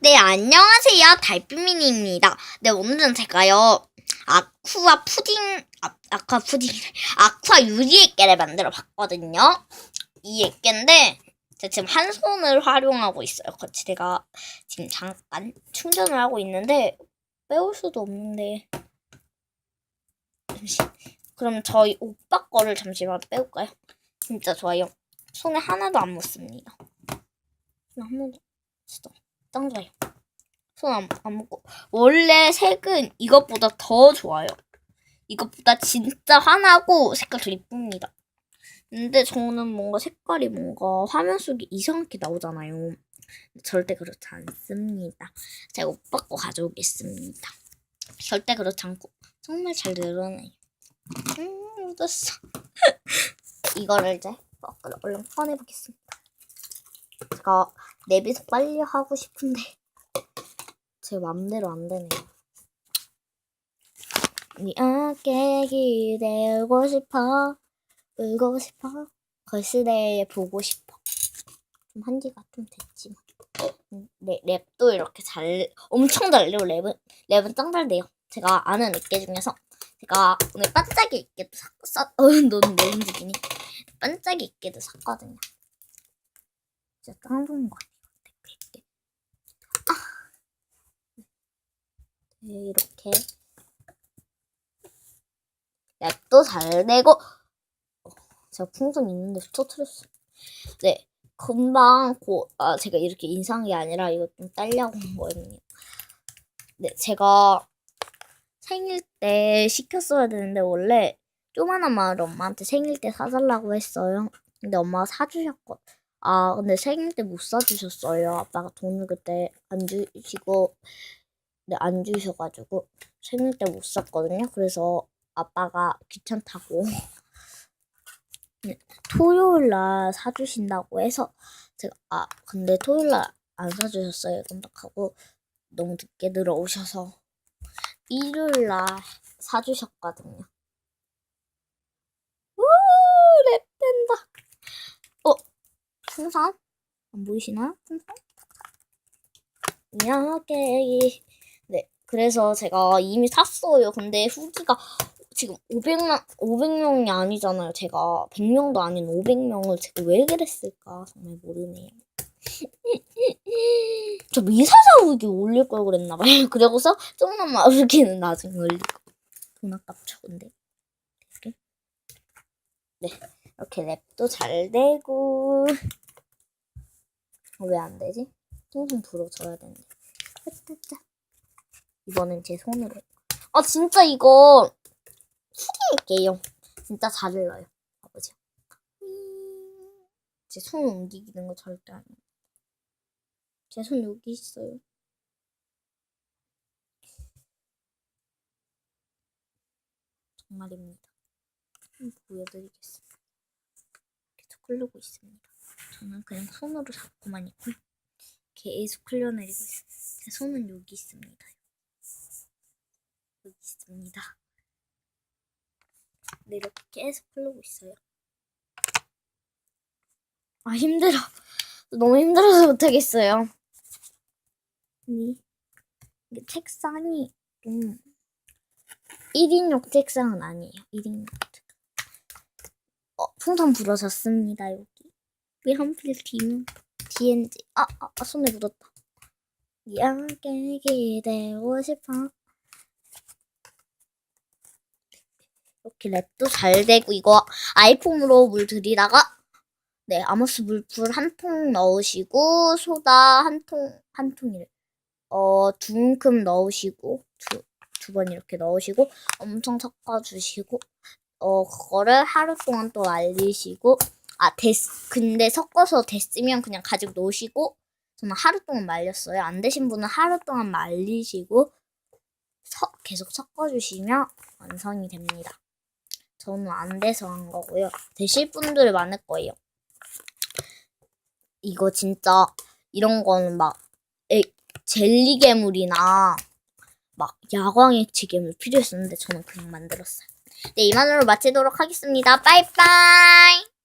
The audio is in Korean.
네, 안녕하세요. 달빛미니입니다. 네, 오늘은 제가요, 아쿠아 푸딩, 아, 아쿠아 푸딩, 아쿠아 유리 액계를 만들어 봤거든요. 이 액계인데, 제가 지금 한 손을 활용하고 있어요. 같이 제가 지금 잠깐 충전을 하고 있는데, 빼올 수도 없는데. 잠시. 그럼 저희 오빠 거를 잠시만 빼올까요? 진짜 좋아요. 손에 하나도 안 묻습니다. 손한 번도, 진짜. 짱 좋아요. 손안안 묻고. 원래 색은 이것보다 더 좋아요. 이것보다 진짜 환하고 색깔 더 이쁩니다. 근데 저는 뭔가 색깔이 뭔가 화면 속에 이상하게 나오잖아요. 절대 그렇지 않습니다. 제가 오빠 거 가져오겠습니다. 절대 그렇지 않고 정말 잘 늘어나요. 음, 묻었어. 이거를 이제 먹으러 얼른 꺼내보겠습니다. 제가 내비서 빨리 하고 싶은데. 제 맘대로 안 되네요. 네 어깨 기대고 싶어 울고 싶어 걸스데이 보고 싶어. 좀 한지가 좀 됐지만. 음, 네, 랩도 이렇게 잘 엄청 잘 내요. 랩은 랩은 짱 잘 돼요. 제가 아는 액계 중에서. 제가 오늘 반짝이 액계도 샀, 샀 어, 너는 내 움직이니? 반짝이 액계도 샀거든요. 진짜 짱 좋은 것 같아요 액계 네, 이렇게 랩도 잘 되고 어, 제가 풍선 있는데 터트렸어. 네, 금방 고, 아 제가 이렇게 인상한 게 아니라 이거 좀 딸려고 한 거거든요. 네, 제가 생일 때 시켰어야 되는데 원래 조만한 마을 엄마한테 생일 때 사달라고 했어요. 근데 엄마가 사주셨거. 아 근데 생일 때 못 사주셨어요. 아빠가 돈을 그때 안 주시고 네, 안 주셔가지고 생일 때 못 샀거든요. 그래서 아빠가 귀찮다고 네, 토요일 날 사주신다고 해서 제가 아 근데 토요일 날 안 사주셨어요. 깜빡하고 너무 늦게 들어오셔서 일요일 날 사주셨거든요. 우랩 된다. 어 풍선 안 보이시나요? 풍선? 네 그래서 제가 이미 샀어요. 근데 후기가 지금 500명, 500명이 아니잖아요. 제가 100명도 아닌 500명을 제가 왜 그랬을까 정말 모르네요. 저 미사사 후기 올릴 걸 그랬나봐요. 그러고서 조금만 후기는 나중에 올리고 돈 아깝죠, 근데. 네, 이렇게 랩도 잘 되고 왜 안 되지? 퉁퉁 불어줘야 되는데. 이번엔 제 손으로. 아 진짜 이거 후기일게요. 진짜 잘 흘러요. 아버지. 제 손 움직이는 거 절대 아니에요. 제 손 여기 있어요. 정말입니다. 보여드리겠습니다. 계속 흐르고 있습니다. 저는 그냥 손으로 잡고만 있고 계속 흘려내리고 있어요. 제 손은 여기 있습니다. 여기 있습니다. 네, 이렇게 계속 흐르고 있어요. 아, 힘들어. 너무 힘들어서 못하겠어요. 이, 이게 책상이 좀 1인용 책상은 아니에요. 1인용 책상. 어, 풍선 부러졌습니다, 여기. 왜 하필 뒤, 뒤엔지. 아, 아, 아, 손에 묻었다. 이렇게 기대고 싶어. 이렇게 랩도 잘 되고 이거 아이폰으로 물 들이다가 네 아모스 물풀 한 통 넣으시고 소다 한 통 한 통이래 어두 움큼 넣으시고 두 두 번 이렇게 넣으시고 엄청 섞어주시고 어 그거를 하루 동안 또 말리시고 아 됐 근데 섞어서 됐으면 그냥 가지고 놓으시고 저는 하루 동안 말렸어요 안 되신 분은 하루 동안 말리시고 서, 계속 섞어주시면 완성이 됩니다. 저는 안 돼서 한 거고요. 되실 분들 많을 거예요. 이거 진짜 이런 거는 막 에, 젤리 괴물이나 막 야광 액체 괴물 필요했었는데 저는 그냥 만들었어요. 네, 이만으로 마치도록 하겠습니다. 빠이빠이!